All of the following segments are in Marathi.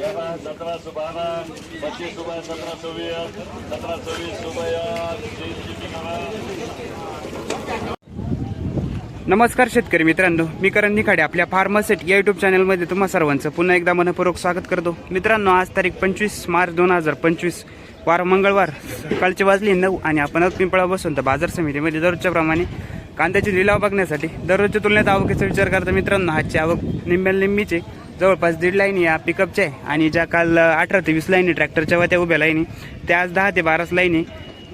सौ बारह पच्चीस सत्रह सौ बीस सत्रह सौ बीस नमस्कार शेतकरी मित्रांनो मी करण निखाडे आपल्या फार्मासेट या युट्यूब चॅनलमध्ये तुम्हा सर्वांचं पुन्हा एकदा मनपूर्वक स्वागत करतो. मित्रांनो आज तारीख पंचवीस मार्च दोन हजार पंचवीस वार मंगळवार. सकाळची वाजली नऊ आणि आपण पिंपळा बसून तर बाजार समितीमध्ये दररोजच्याप्रमाणे कांद्याची कांद्याचे लिलाव बघण्यासाठी दररोजच्या तुलनेत आवकेचा विचार करता मित्रांनो आजची आवक निम्म्याला निम्मीचे जवळपास दीड लाईनी या पिकअपच्या आहे. आणि ज्या काल अठरा ते वीस लाईनी ट्रॅक्टरच्या व त्या उभ्या लाईनी त्या आज दहा ते बाराच लाईनी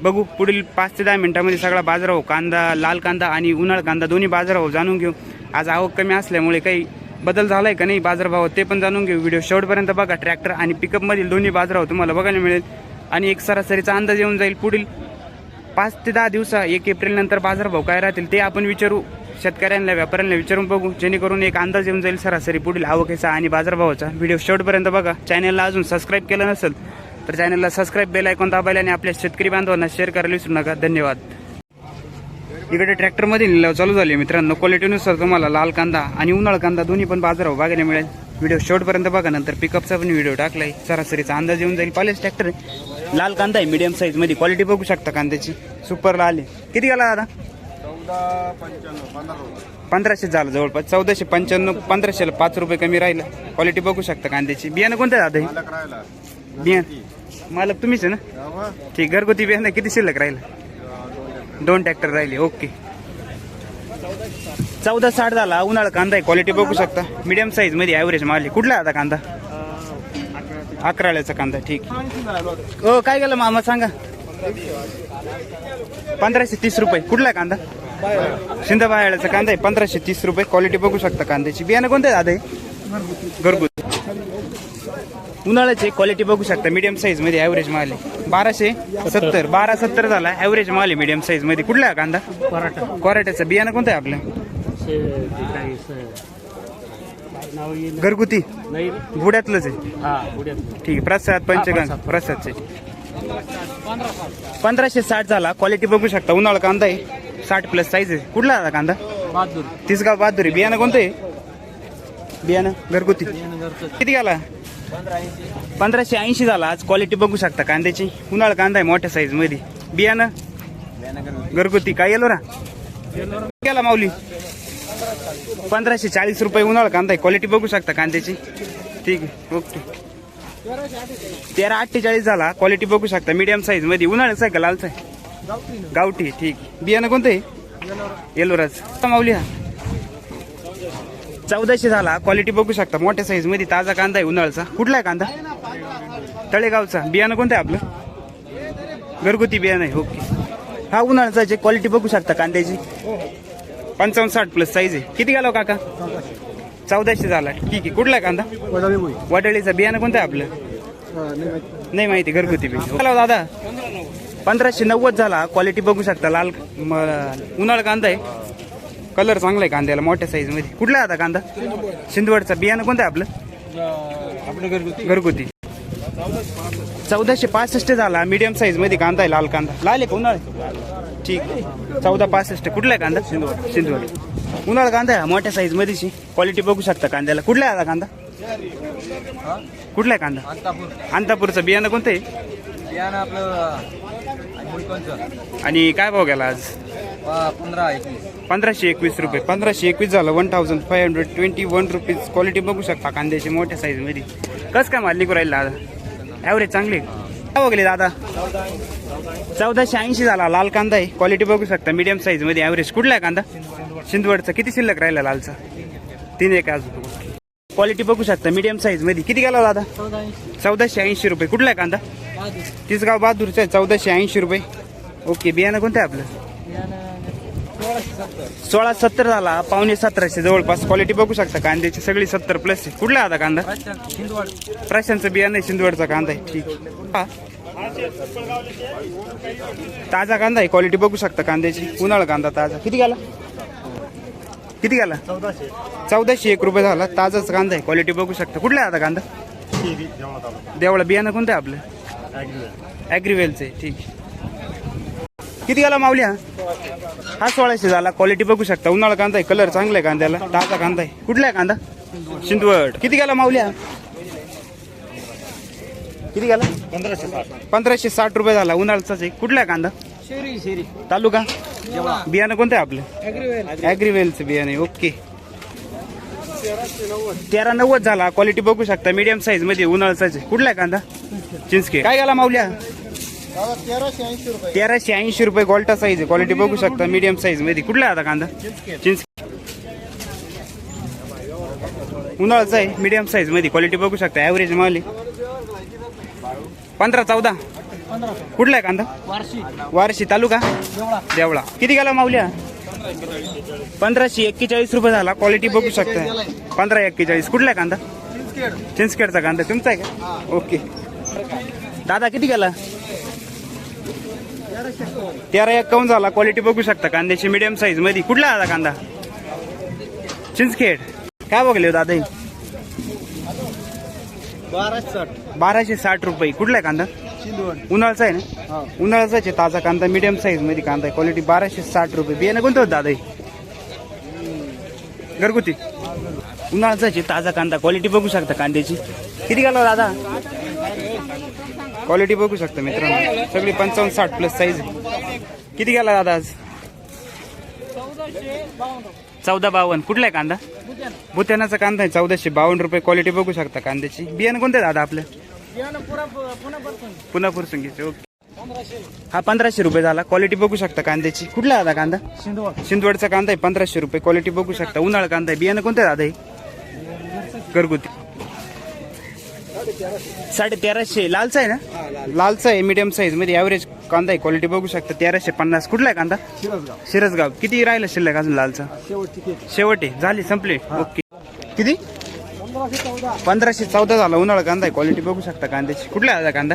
बघू पुढील पाच ते दहा मिनिटामध्ये सगळा बाजारभाव कांदा लाल कांदा आणि उन्हाळ कांदा दोन्ही बाजारभाव जाणून घेऊ. आज आवक कमी असल्यामुळे काही बदल झालाय का नाही बाजारभाव ते पण जाणून घेऊ. व्हिडिओ शेवटपर्यंत बघा. ट्रॅक्टर आणि पिकअपमधील दोन्ही बाजारभाव तुम्हाला बघायला मिळेल. आणि एक सरासरीचा अंदाज येऊन जाईल पुढील पाच ते दहा दिवसा एक एप्रिल नंतर बाजारभाव काय राहतील ते आपण विचारू. शेतकऱ्यांना व्यापाऱ्यांना विचारून बघू. जेणेकरून एक अंदाज येऊन जाईल सरासरी पुढील आवकेचा आणि बाजारभावाचा. व्हिडिओ शेवटपर्यंत बघा. चॅनलला अजून सबस्क्राईब केलं नसेल तर चॅनलला सबस्क्राईब बेल ऐकून दाबायला आणि आपल्या शेतकरी बांधवांना शेअर करायला विसरू नका. धन्यवाद. इकडे ट्रॅक्टरमध्ये लिलाव चालू झाले मित्रांनो. क्वालिटीनुसार तुम्हाला लाल कांदा आणि उन्हाळ कांदा दोन्ही पण बाजारावर बघायला मिळेल. व्हिडिओ शेवटपर्यंत बघा नंतर पिकअपचा पण व्हिडिओ टाकलाय. सरासरीचा अंदाज येऊन जाईल. पालेच ट्रॅक्टर आहे. लाल कांदा आहे मीडियम साईजमध्ये क्वालिटी बघू शकता कांद्याची. सुपर लाल आहे. किती गेला दादा? पंधराशे झालं जवळपास. चौदाशे पंच्याण्णव पंधराशेला पाच रुपये कमी राहिलं. क्वालिटी बघू शकता कांद्याची. बियाणं कोणतं दादा हे? बियाणं. मालक तुम्हीच आहे ना? ठीक घरगुती बियाणं किती शिल्लक राहिलं? दोन ट्रॅक्टर राहिले ओके. चौदा साठ झाला उन्हाळा कांदा आहे क्वालिटी बघू शकता. मीडियम साईजमध्ये ॲव्हरेज माल कुठला आता कांदा? अकराळ्याचा कांदा ठीक. हो काय गेलं मामा सांगा. पंधराशे तीस रुपये. कुठला आहे कांदा शिंदबायाळ्याचा कांदा आहे पंधराशे तीस रुपये क्वालिटी बघू शकता कांद्याची. बियाणं कोणतं आहे दादा हे? घरगुती. उन्हाळ्याची क्वालिटी बघू शकता मीडियम साईजमध्ये ॲव्हरेज माल आहे. बाराशे सत्तर बारा सत्तर झाला ॲव्हरेज माल आहे मीडियम साईजमध्ये. कुठला आहे कांदा? कोराट्याचं बियाणं कोणतं आहे आपलं? घरगुती? नाही. बुड्यातलंच आहे. हा ठीक आहे प्रसाद पंचगंज प्रसादचे. पंधराशे साठ झाला क्वालिटी बघू शकता. उन्हाळा कांदा आहे. साठ प्लस साईज आहे. कुठला आहे कांदा? तिसगाव बहादुरी बियाणं कोणतं आहे? बियाणं घरगुती. किती गेला? पंधराशे ऐंशी झाला. आज क्वालिटी बघू शकता कांद्याची. उन्हाळा कांदा आहे मोठ्या साईजमध्ये. बियाणं? घरगुती. काय येलो ना गेला माऊली? पंधराशे चाळीस रुपये उन्हाळा कांदा आहे. क्वालिटी बघू शकता कांद्याची. ठीक आहे. ओके. तेरा अठ्ठेचाळीस झाला. क्वालिटी बघू शकता. मीडियम साईजमध्ये. उन्हाळ्याचा आहे का लालचा आहे? गावठी ठीक. बियाणं कोणतं आहे? येलोराज माऊली हा. चौदाशे झाला. क्वालिटी बघू शकता. मोठ्या साईजमध्ये ताजा कांदा आहे उन्हाळ्याचा. कुठला आहे कांदा? तळेगावचा. बियाणं कोणतं आहे आपलं? घरगुती बियाणं आहे. ओके हा उन्हाळ्याचा आहे क्वालिटी बघू शकता कांद्याची. पंचावन्न साठ प्लस साईज आहे. किती गेलो काका? चौदाशे झाला. ठीक आहे. कुठला आहे कांदा? वडळीचं. बियाणं कोणतं आहे आपलं? नाही माहिती. घरगुती बी हॅलो दादा. पंधराशे नव्वद झाला. क्वालिटी बघू शकता. लाल म, उन्हाळा कांदा आहे. कलर चांगला आहे कांद्याला मोठ्या साईजमध्ये. कुठला आहे आता कांदा? शिंदवडचा बियाणं कोणतं आहे आपलं? आपलं घरगुती. घरगुती चौदाशे पासष्ट झाला. मीडियम साईजमध्ये कांदा आहे लाल कांदा. लाल आहे का उन्हाळा? ठीक आहे. चौदा पासष्ट. कुठला आहे कांदा? सिंधवड. सिंधवड उन्हाळा कांदा आहे मोठ्या साईज मध्येची क्वालिटी बघू शकता कांद्याला. कुठला आहे आता कांदा? कुठला आहे कांदा? अंतापूर. अंतापूरचं. बियाणं कोणतं आहे? बियाणं आपलं मुलकोणचं आणि काय भाव गेला आज? पंधरा पंधराशे एकवीस रुपये. पंधराशे एकवीस झालं. One thousand five hundred twenty one rupees quality बघू शकता कांद्याची मोठ्या साईजमध्ये. कस काय माल निघू राहिला दादा? ॲव्हरेज चांगली. काय बघले दादा? चौदाशे ऐंशी झाला. लाल कांदा आहे. क्वालिटी बघू शकता. मीडियम साईजमध्ये ॲव्हरेज कुठला आहे कांदा? शिंदवडचा. किती शिल्लक राहिला लालचा? तीन एक अजून. क्वालिटी बघू शकता. मीडियम साईजमध्ये. किती गेला दादा? चौदाशे ऐंशी रुपये. कुठला आहे कांदा? तिसगाव बहादूरचा आहे चौदाशे ऐंशी रुपये. ओके बियाणं कोणतं आहे आपलं? सोळा सत्तर झाला पावणे सतराशे जवळपास. क्वालिटी बघू शकता कांद्याची सगळी सत्तर प्लस आहे. कुठला आता कांदा? प्रशांतचं बियाणं आहे शिंदवडचा कांदा आहे. ठीक. हा. ताजा कांदा आहे क्वालिटी बघू शकता कांद्याची. उन्हाळा कांदा ताजा. किती गेला? किती गेला? चौदाशे. एक रुपये झाला. ताजाच कांदा आहे क्वालिटी बघू शकता. कुठला आता कांदा? देवळा बियाणं कोणतं आहे आपलं? ॲग्रिवेलचं ठीक. किती गेला माऊली हा? हा सोळाशे झाला. क्वालिटी बघू शकता. उन्हाळा कांदा आहे कलर चांगला आहे कांद्याला. ताजा कांदा आहे. कुठला आहे कांदा? शिंदवड. किती गेला माऊली हा? किती गेला? पंधराशे साठ. पंधराशे साठ रुपये झाला. उन्हाळ्याचाच आहे. कुठला आहे कांदा? शेरी शेरी तालुका? बियाणं कोणतं आहे आपलं? ॲग्रीवेलचं बियाणं ओके तेरा नव्वद झाला. क्वालिटी बघू शकता. मीडियम साईजमध्ये उन्हाळ्याचाच आहे. कुठला आहे कांदा? चिंचके. काय गेला माऊल्या? तेराशे ऐंशी रुपये. गोल्टा साईज आहे. क्वालिटी बघू शकता. मीडियम साईजमध्ये. कुठला आता कांदा? चिंच उन्हाळ्याचा आहे. मीडियम साईजमध्ये. क्वालिटी बघू शकता. ॲव्हरेज माल पंधरा चौदा. कुठला आहे कांदा? वार्षिक. वारशी तालुका? देवळा. किती गेला माऊल्या? पंधराशे एक्केचाळीस रुपये झाला. क्वालिटी बघू शकता पंधरा एक्केचाळीस. कुठला आहे कांदा? चिंचखेडचा कांदा. तुमचा आहे का? ओके दादा किती गेला? तेरा एक्कावन्न झाला. क्वालिटी बघू शकता. कांद्याची मिडियम साईजमध्ये. कुठला आला कांदा? चिंचखेड. काय बघले हो दादा? बाराशे साठ. बाराशे साठ रुपये. कुठला आहे कांदा? चिंदवड उन्हाळ्याचा आहे ना? उन्हाळ्याचाच आहे ताजा कांदा मिडियम साईजमध्ये कांदा. आहे क्वालिटी बाराशे साठ रुपये. बियाणं कोणतं होतं दादा? हे? घरगुती. उन्हाळ्याचाच आहे ताजा कांदा. क्वालिटी बघू शकता कांद्याची. किती घालवा दादा? क्वालिटी बघू शकता मित्रांनो. सगळी पंचावन्न साठ प्लस साईज किती गेला दादा आज? चौदा बावन्न. कुठला आहे कांदा? बुत्यानाचा कांदा आहे चौदाशे बावन्न रुपये. क्वालिटी बघू शकता कांद्याची. बियाणं कोणतं आहे दादा आपलं? पुन्हा फुरसुंगीचे ओके. हा पंधराशे रुपये झाला. क्वालिटी बघू शकता कांद्याची. कुठला आहे दादा कांदा? शिंदवड. शिंदवडचा कांदा आहे पंधराशे रुपये. क्वालिटी बघू शकता. उन्हाळा कांदा आहे. बियाणं कोणतं आहे दादा हे? घरगुती. साडे तेराशे लालचा आहे ना? लालचा आहे मीडियम साईजमध्ये ॲव्हरेज कांदा आहे. क्वालिटी बघू शकता. तेराशे पन्नास. कुठला आहे कांदा? शिरसगाव. किती राहिला शिल्लक अजून लालचा? शेवट आहे. झाली संपले. ओके. किती? पंधराशे चौदा. झाला. उन्हाळा कांदा आहे. क्वालिटी बघू शकता कांद्याची. कुठला आहे कांदा?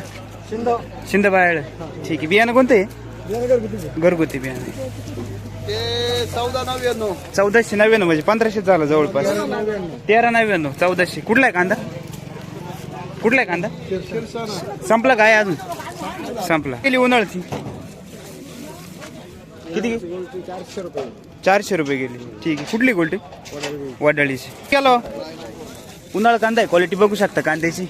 शिंदव शिंदबाळ ठीक आहे. बियाणं कोणतं? आहे घरगुती बियाणं. चौदाशे नव्याण्णव म्हणजे पंधराशे झालं जवळपास. तेरा नव्याण्णव. चौदाशे. कुठला आहे कांदा? कुठला आहे कांदा? संपला काय अजून? संपला. गेली उन्हाळ्याची? किती चारशे रुपये. चारशे रुपये गेली. ठीक आहे. कुठली गोल्टी? वडाळीची. केलो उन्हाळा कांदा आहे क्वालिटी बघू शकता कांद्याची.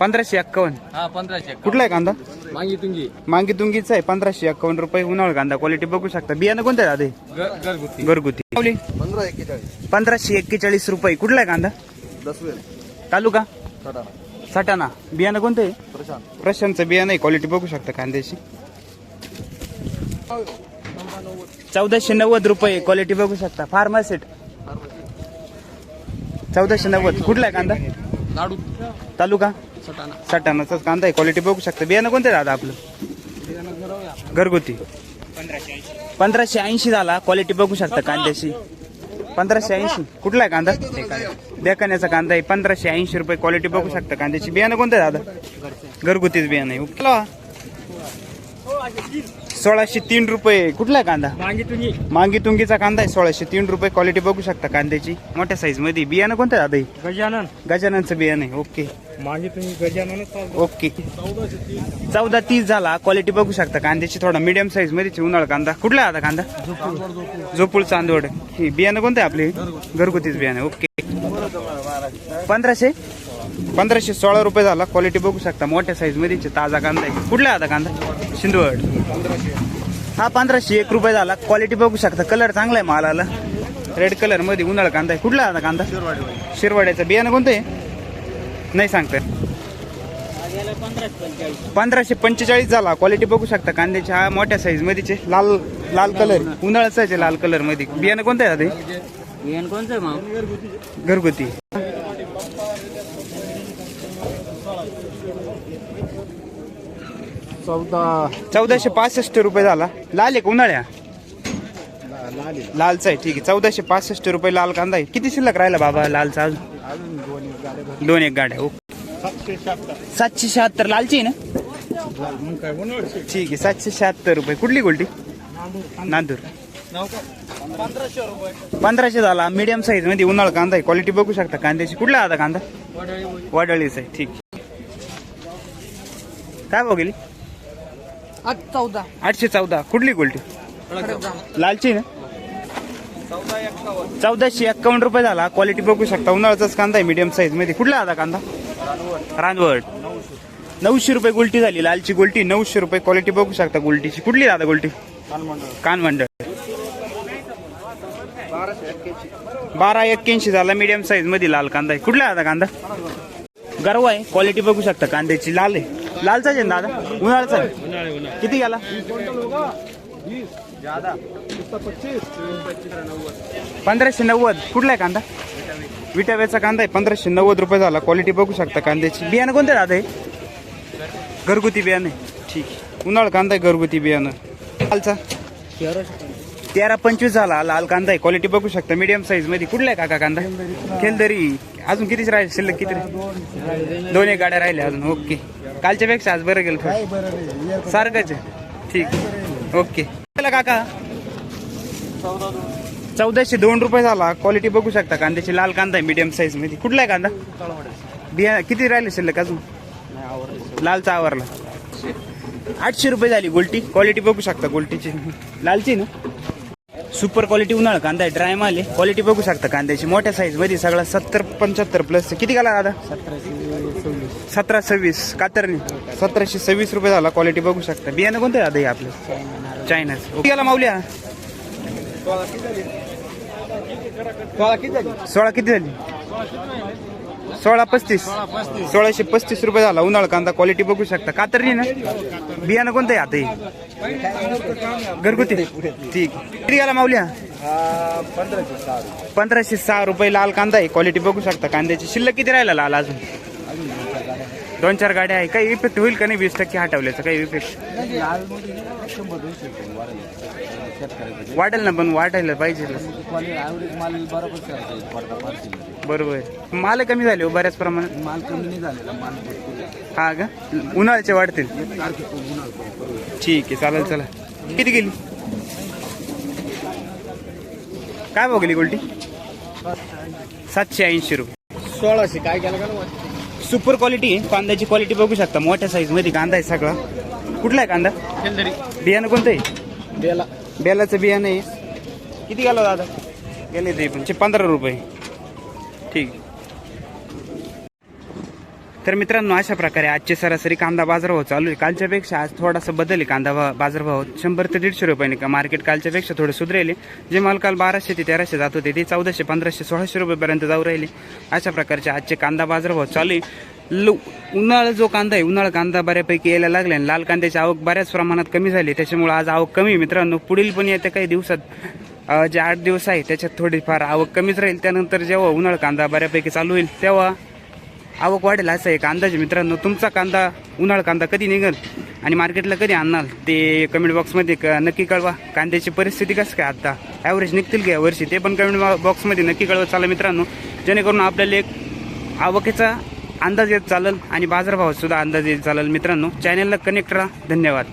पंधराशे एक्कावन्न. हा पंधराशे कुठला आहे कांदा? मागी तुंगी. मांगी तुंगीचा आहे पंधराशे एक्कावन्न रुपये उन्हाळा कांदा. क्वालिटी बघू शकता. बियाणं कोणतं आहे दादा घरगुती. घरगुती. माऊली, पंधरा एक्केचाळीस. पंधराशे एक्केचाळीस रुपये. कुठला आहे कांदा? दसवेल. तालुका? सटाणा. सटाणा. बियाणं कोणतं? आहे प्रशांत. प्रशांतचं बियाणं आहे. क्वालिटी बघू शकता कांद्याची. चौदाशे नव्वद रुपये. क्वालिटी बघू शकता. फार्मासेट चौदाशे नव्वद. कुठला आहे कांदा? लाडू. तालुका? सटाणा. सटाणाचाच कांदा आहे. क्वालिटी बघू शकता. बियाणं कोणतं दादा आपलं? घरगुती. पंधराशे ऐंशी. झाला. क्वालिटी बघू शकता कांद्याची. पंधराशे ऐंशी. कुठला आहे कांदा? देखाण्याचा कांदा आहे. पंधराशे ऐंशी रुपये क्वालिटी बघू शकता कांद्याची. बियाणं कोणतं दादा घरगुतीच बियाणं आहे. सोळाशे तीन रुपये. कुठला आहे कांदा? मागी तुंगी मांगी तुंगीचा कांदा आहे. सोळाशे तीन रुपये. क्वालिटी बघू शकता कांद्याची. मोठ्या साईजमध्ये. बियाणं कोणतं आहे दादा? गजानन. गजाननचं बियाणं आहे. ओके मागी तुम्ही गजाननच ओके चौदा तीस झाला. क्वालिटी बघू शकता कांद्याची. थोडा मीडियम साईजमध्ये उन्हाळा कांदा. कुठला आता कांदा? झोपूळ चांदवड ही बियाणं कोणतं आहे आपले? घरगुतीच बियाणं ओके पंधराशे? पंधराशे सोळा रुपये झाला. क्वालिटी बघू शकता. मोठ्या साईजमध्ये ताजा कांदा आहे. कुठला आता कांदा? शिंदवड. हा पंधराशे एक रुपये झाला. क्वालिटी बघू शकता. कलर चांगला आहे मालाला. रेड कलरमध्ये उन्हाळा कांदा आहे. कुठला आता कांदा? शिरवाड्याचं. बियाणं कोणतं आहे? नाही सांगता पंधराशे पंचेचाळीस झाला. क्वालिटी बघू शकता. कांद्याची हा मोठ्या साईज मध्येचे लाल लाल कलर उन्हाळ्याचा आहे लाल कलरमध्ये. बियाणं कोणतं आहे दादा बियाण मग घरगुती. चौदा. चौदाशे पासष्ट रुपये झाला. लाल एक उन्हाळ्या? लालचा आहे ठीक आहे. चौदाशे पासष्ट रुपये लाल कांदा आहे. किती शिल्लक राहिला बाबा लालचा अजून? अजून दोन एक गाड्या दोन एक गाड्या ओके. सातशे शहात्तर. सातशे शहात्तर लालची आहे ना? मग काय उन्हाळ्याचे ठीक आहे सातशे शहात्तर रुपये. कुठली गोल्टी नांदूर. नाव का पंधराशे रुपये पंधराशे झाला. मीडियम साईजमध्ये उन्हाळा कांदा आहे. क्वालिटी बघू शकता कांद्याची. कुठला आता कांदा? वडाळीच आहे ठीक. काय बघेल चौदा. आठशे चौदा. कुठली गोल्टी? लालची ना? चौदाशे एक्कावन्न रुपये झाला. क्वालिटी बघू शकता. उन्हाळ्याचाच कांदा आहे मीडियम साईजमध्ये. कुठला आता कांदा? रानवड. नऊशे रुपये गुलटी झाली. लालची गुलटी नऊशे रुपये. क्वालिटी बघू शकता गुलटीची. कुठली दादा गुलटी? कान मंडळ बारा एक्क्याऐंशी झाला. मीडियम साईजमध्ये लाल कांदा आहे. कुठला दादा कांदा? गर्व आहे. क्वालिटी बघू शकता. कांद्याची लाल आहे. लालचाच आहे ना दादा? उन्हाळाचा आहे. किती गेला? पंधराशे नव्वद. कुठला आहे कांदा? विटाव्याचा कांदा आहे. पंधराशे नव्वद रुपये झाला. क्वालिटी बघू शकता कांद्याची. बियाणं कोणतं दादा आहे घरगुती बियाणं ठीक. आहे उन्हाळ कांदा आहे घरगुती बियाणं. लालचा? तेरा पंचवीस झाला. लाल कांदा आहे. क्वालिटी बघू शकता. मीडियम साईजमध्ये. कुठला आहे काका कांदा? खेलदरी. अजून कितीच राहिले? शिल्लक किती? राहिले? दोन एक गाड्या राहिल्या अजून. ओके कालच्या पेक्षा आज बरं गेलं थोडं. सारखंच आहे. ठीक ओके. चला काका. चौदाशे दोन रुपये झाला. क्वालिटी बघू शकता. कांद्याची लाल कांदा आहे मीडियम साईजमध्ये. कुठला आहे कांदा? बिया किती राहिले शिल्लक अजून? लालचा आवरला. आठशे रुपये झाली गोल्टी. क्वालिटी बघू शकता गोल्टीची. लालची ना? सुपर क्वालिटी उन्हाळ कांदा आहे. ड्राय माल आहे. क्वालिटी बघू शकता कांद्याची. मोठ्या साईजमध्ये सगळा सत्तर पंच्याहत्तर प्लस किती गेला दादा? सतरा सव्वीस कातरणी. सतराशे सव्वीस रुपये झाला क्वालिटी बघू शकता. बियाणं कोणतं आहे हे आपलं? चायनाच गेला माऊल्या सोळा किती झाली? सोळा पस्तीस. सोळाशे पस्तीस रुपये झाला उन्हाळ कांदा क्वालिटी बघू शकता. कातरणी ना? बियाणं कोणतं आहे आता हे? घरगुती. ठीक. किती गेला माऊल्या पंधराशे सहा रुपये. लाल कांदा आहे क्वालिटी बघू शकता. कांद्याची शिल्लक किती राहिला लाल अजून? दोन चार गाड्या आहे. काही इफेक्ट होईल का नाही? वीस टक्के हटवल्याचं काही इफेक्ट? वाटेल वाढेल ना पण वाटायला पाहिजे. बरोबर. माल कमी झाले हो बऱ्याच प्रमाणात. माल कमी नाही झालेला माल हा का? उन्हाळ्याचे वाढतील. ठीक आहे चालेल चला. किती गेली? काय भाव गेली गोल्टी? सातशे ऐंशी रुपये. सोळाशे. काय केलं का सुपर क्वालिटी आहे. कांद्याची क्वालिटी बघू शकता. मोठ्या साईजमध्ये कांदा आहे सगळा. कुठला आहे कांदा? बियाणं कोणतं आहे? बेला. बेलाचं बियाणं आहे. किती गेलं दादा? गेले ते पण. पंधरा रुपये. ठीक. तर मित्रांनो अशा प्रकारे आजचे सरासरी कांदा बाजारभाव चालू आहे. कालच्यापेक्षा आज थोडासा बदल आहे कांदा बाजारभाव. शंभर ते दीडशे रुपयाने का मार्केट कालच्यापेक्षा थोडं सुधरेले जे माल काल बाराशे ते तेराशे जात होते ते चौदाशे पंधराशे सोळाशे रुपयेपर्यंत जाऊ राहिले. अशा प्रकारचे आजचे कांदा बाजारभाव चालू आहे. ल उन्हाळा जो कांदा आहे उन्हाळा कांदा बऱ्यापैकी यायला लागला आणि लाल कांद्याची आवक बऱ्याच प्रमाणात कमी झाली. त्याच्यामुळे आज आवक कमी मित्रांनो पुढील पण येत्या काही दिवसात जे आठ दिवस आहे त्याच्यात थोडीफार आवक कमीच राहील. त्यानंतर जेव्हा उन्हाळा कांदा बऱ्यापैकी चालू होईल तेव्हा आवक वाढेल असं एक अंदाज मित्रांनो. तुमचा कांदा उन्हाळा कांदा कधी निघेल आणि मार्केटला कधी आणणार ते कमेंट बॉक्समध्ये क- नक्की कळवा. कांद्याची परिस्थिती कसं काय आता? ॲव्हरेज निघतील का यावर्षी ते पण कमेंट बॉक्समध्ये नक्की कळवा. चाला मित्रांनो जेणेकरून आपल्याला एक आवकेचा अंदाज येत चालेल आणि बाजारभावातसुद्धा अंदाज येत चालेल मित्रांनो. चॅनलला कनेक्ट राहा. धन्यवाद.